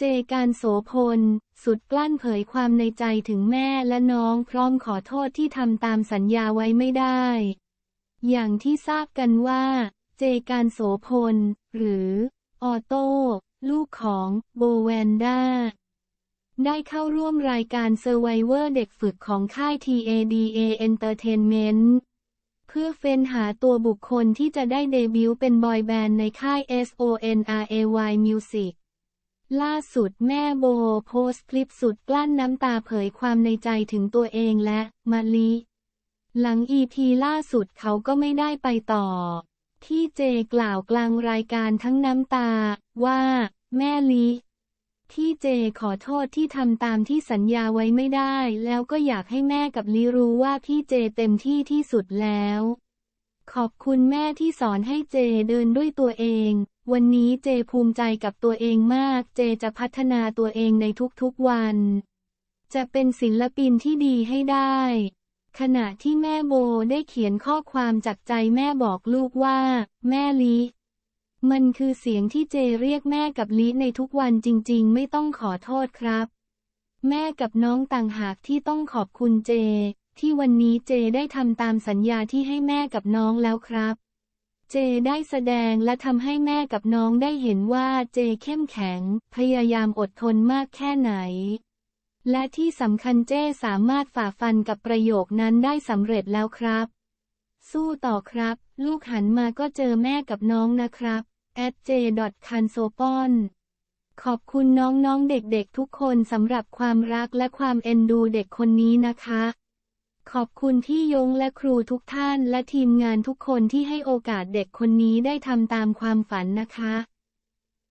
เจการโสพล สุดกลั้นเผยความในใจถึงแม่และน้องพร้อมขอโทษที่ทำตามสัญญาไว้ไม่ได้ อย่างที่ทราบกันว่า เจการโสพล หรือออโต้ลูกของโบแวนด้าได้เข้าร่วมรายการ Survivor เด็กฝึกของค่าย TADA Entertainment เพื่อเฟ้นหาตัวบุคคลที่จะได้เดบิวต์เป็นบอยแบนด์ในค่าย SONRAY Music ล่าสุดแม่โบโพสต์คลิปสุดกลั้นน้ำตาเผยความในใจถึงตัวเองและมาลิ หลังอีพีล่าสุดเขาก็ไม่ได้ไปต่อ ที่เจกล่าวกลางรายการทั้งน้ำตา ว่า แม่ลิ ที่เจขอโทษที่ทำตามที่สัญญาไว้ไม่ได้ แล้วก็อยากให้แม่กับลิรู้ว่าพี่เจเต็มที่ที่สุดแล้ว ขอบคุณแม่ที่สอนให้เจเดินด้วยตัวเอง วันนี้เจภูมิใจกับตัวเองมาก เจจะพัฒนาตัวเองในทุกๆวัน จะเป็นศิลปินที่ดีให้ได้ ขณะที่แม่โบได้เขียนข้อความจากใจแม่บอกลูกว่า แม่ลิ มันคือเสียงที่เจเรียกแม่กับลิในทุกวันจริงๆ ไม่ต้องขอโทษครับ แม่กับน้องต่างหากที่ต้องขอบคุณเจ ที่วันนี้เจได้ทำตามสัญญาที่ให้แม่กับน้องแล้วครับ เจได้แสดงและทำให้แม่กับน้องได้เห็นว่าเจเข้มแข็ง พยายามอดทนมากแค่ไหน และที่สำคัญเจสามารถฝ่าฟันกับประโยคนั้นได้สำเร็จแล้วครับ สู้ต่อครับ ลูกหันมาก็เจอแม่กับน้องนะครับ at j c a n s o p o n ขอบคุณน้องๆเด็กๆทุกคนสำหรับความรักและความเอ็นดูเด็กคนนี้นะคะ ขอบคุณที่ยงและครูทุกท่านและทีมงานทุกคนที่ให้โอกาสเด็กคนนี้ได้ทำตามความฝันนะคะ